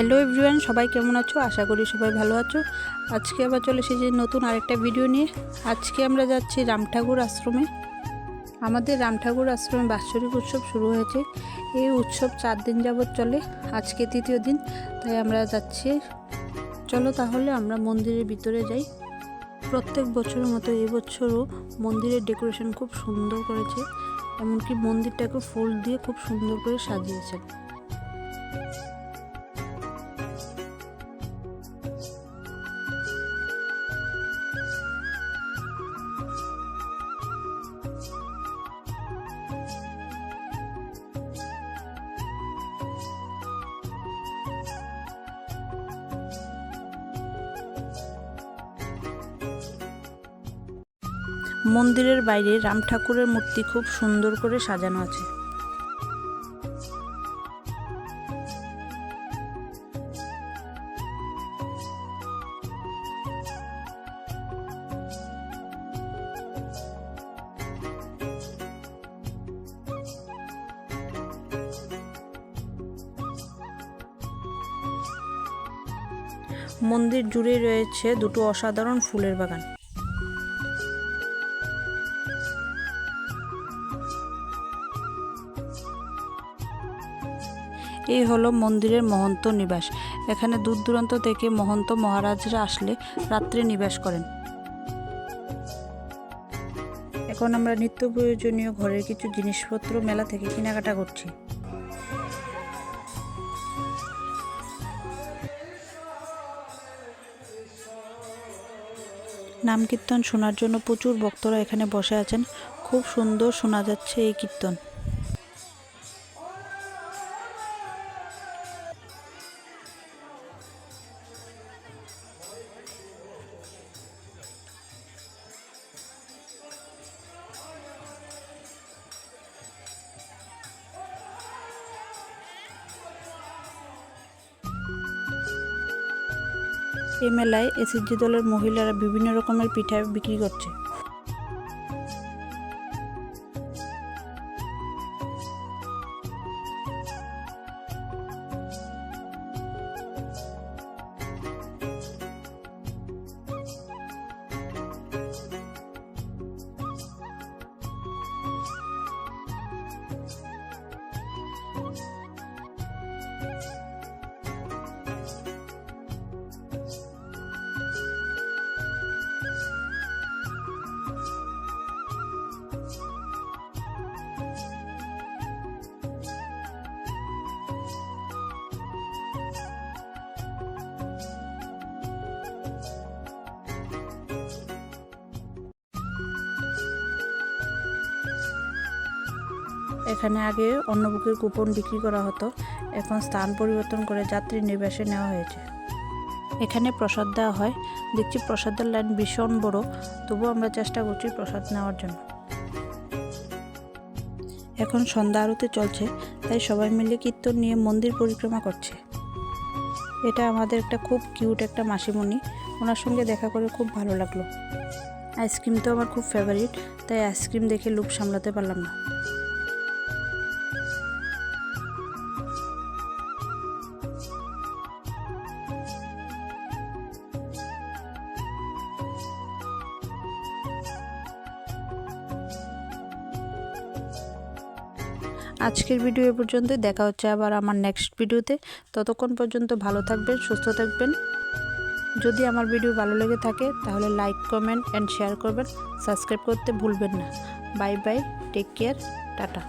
Hello everyone সবাই কেমন আছো? আশা করি সবাই ভালো আছো। আজকে আবার চলে এসেছি নতুন আরেকটা ভিডিও নিয়ে। আজকে আমরা যাচ্ছি রামঠাকুর আশ্রমে। আমাদের রামঠাকুর আশ্রমে বাৎসরিক উৎসব শুরু হয়েছে। এই উৎসব চার দিন যাবৎ চলে। আজকে তৃতীয় দিন, তাই আমরা যাচ্ছি। চলো তাহলে আমরা মন্দিরের ভিতরে যাই। প্রত্যেক বছরের মতো এবছরও মন্দিরের ডেকোরেশন খুব সুন্দর করেছে। এমনকি মন্দিরটাকে ফুল দিয়ে খুব সুন্দর করে সাজিয়েছে। মন্দিরের বাইরে রাম ঠাকুরের মূর্তি খুব সুন্দর করে সাজানো আছে। মন্দির জুড়ে রয়েছে দুটো অসাধারণ ফুলের বাগান। এই হলো মন্দিরের মহন্ত নিবাস। এখানে দূর দূরান্ত থেকে মহন্ত মহারাজরা আসলে রাত্রে নিবাস করেন। এখন আমরা নিত্য প্রয়োজনীয় ঘরের কিছু জিনিসপত্র, মেলা থেকে কেনাকাটা করছি। নাম কীর্তন শোনার জন্য প্রচুর ভক্তরা এখানে বসে আছেন। খুব সুন্দর শোনা যাচ্ছে এই কীর্তন। এই মেলায় এসএসজি দলের মহিলারা বিভিন্ন রকমের পিঠা বিক্রি করছে। এখানে আগে অন্য বুকের কুপন বিক্রি করা হতো। এখন স্থান পরিবর্তন করে যাত্রী নিবাসে নেওয়া হয়েছে। এখানে প্রসাদ দেওয়া হয়। দেখছি প্রসাদের লাইন ভীষণ বড়। তবু আমরা চেষ্টা করছি প্রসাদ নেওয়ার জন্য। এখন সন্ধ্যা আরতি চলছে, তাই সবাই মিলে কীর্তন নিয়ে মন্দির পরিক্রমা করছে। এটা আমাদের একটা খুব কিউট একটা মাসিমণি। ওনার সঙ্গে দেখা করে খুব ভালো লাগল। আইসক্রিম তো আমার খুব ফেভারিট তাই আইসক্রিম দেখে লুপ সামলাতে পারলাম না। আজকের ভিডিও এ পর্যন্ত দেখা হচ্ছে আবার আমার নেক্সট ভিডিওতে। ততক্ষণ পর্যন্ত ভালো থাকবেন, সুস্থ থাকবেন। যদি আমার ভিডিও ভালো লেগে থাকে, তাহলে লাইক কমেন্ট অ্যান্ড শেয়ার করবেন। সাবস্ক্রাইব করতে ভুলবেন না। Bye bye take care tata.